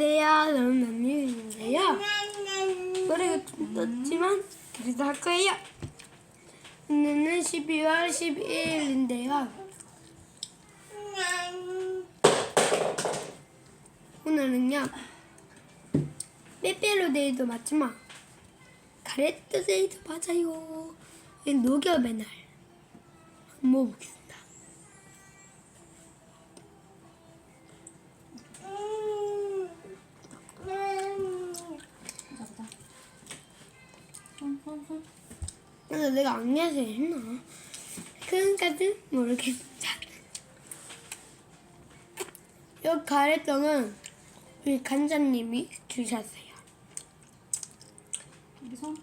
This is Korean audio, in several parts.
안녕하세요. 저는 남유인인데요. 노래가 좀 떴지만 그래도 할 거예요. 오늘은 12월 12일인데요. 오늘은요. 빼빼로데이도 맞지만 가레트데이도 맞아요. 이 녹엽의 날. 한번 먹어보겠습 그래서 내가 악리에서 했나? 그런까지 모르겠다. 이 가래떡은 우리 간장님이 주셨어요. 손.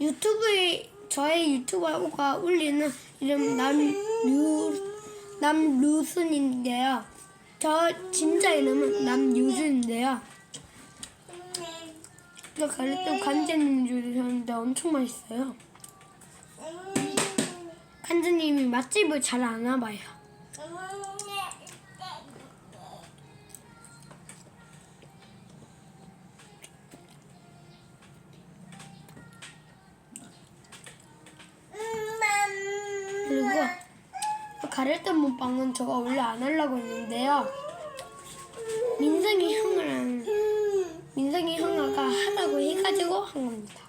유튜브에 저의 유튜버가 올리는 이름 남유 남루순인데요. 저 진짜 이름은 남유순인데요. 이 가래떡 간장님이 주셨는데 엄청 맛있어요. 간장님이 맛집을 잘 아나 봐요. 그리고 가래떡 먹방은 제가 원래 안 하려고 했는데요. 민성이 형이랑 민성이 형아가 하라고 해가지고 한 겁니다.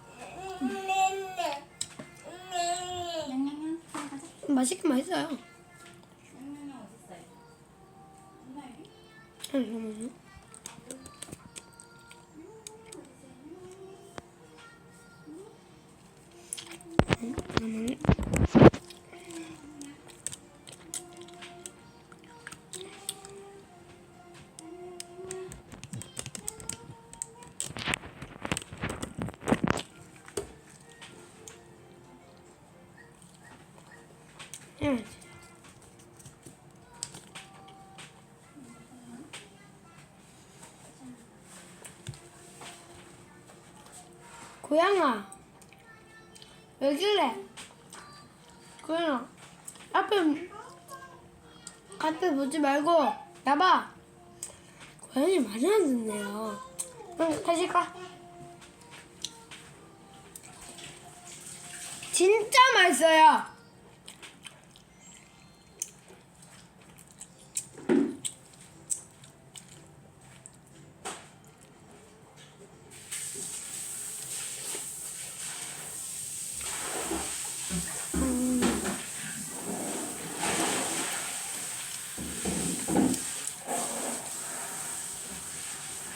가자. 맛있긴 맛있어요. 엄마 여기? 잠시만요. 음. 고양아 왜 그래? 고양아 앞에 앞에 보지 말고 나봐 고양이 많이 안 듣네요 응 다시 가 진짜 맛있어요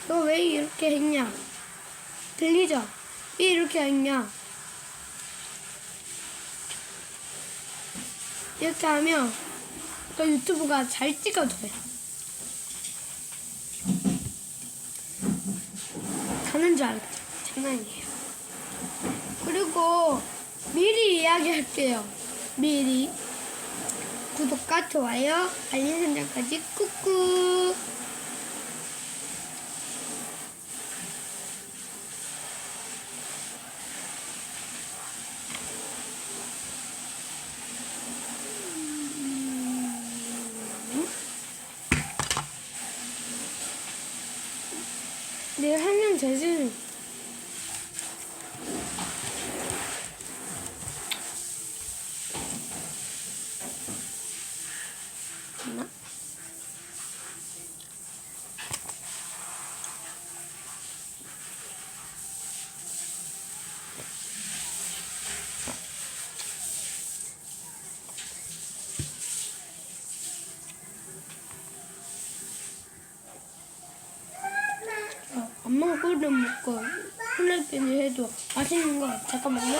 너 왜 이렇게 했냐? 들리죠? 왜 이렇게 했냐? 이렇게 하면 또 유튜브가 잘 찍어줘요. 가는 줄 알았죠? 장난이에요. 그리고 미리 이야기할게요. 미리 구독과 좋아요, 알림 설정까지 꾹꾹. 내가 엄마가 꿀을 먹고 플라이팬을 해도 맛있는 거 잠깐만요.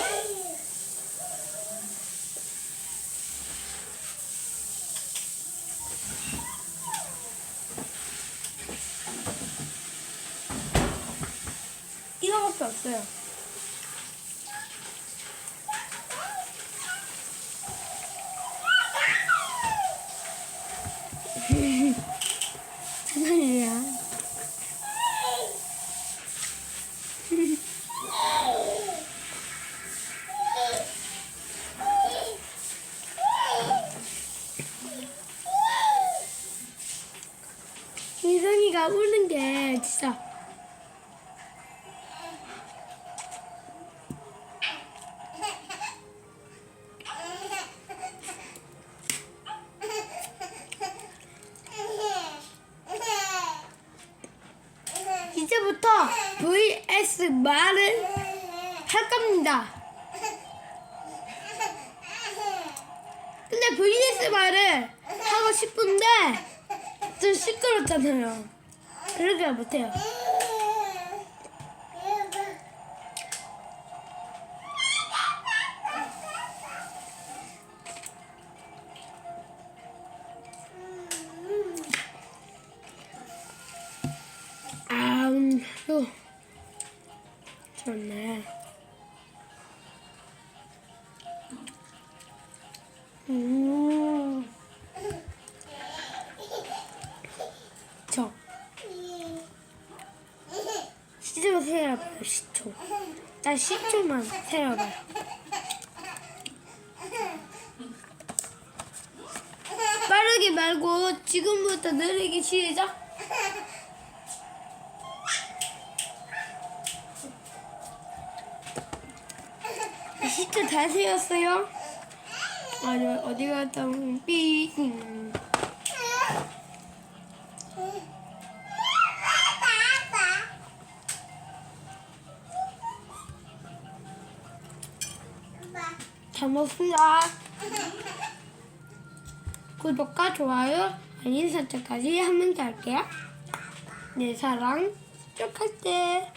이거밖에 없어요. 장난이야. 희성이가 우는 게 진짜 이제부터 vs 말을 할 겁니다. 근데 vs 말을 하고 싶은데 좀 시끄럽잖아요. 그러게 못해요. 아우, 좋네. 세어봐요 시초. 나 시초만 세어봐요. 빠르게 말고 지금부터 느리게 시작. 시초 다 세웠어요? 아니 어디 갔다 온 삐. 잘 먹습니다. 구독과 좋아요, 알림 설정까지 하면서 할게요. 내 사랑 쭉 할게.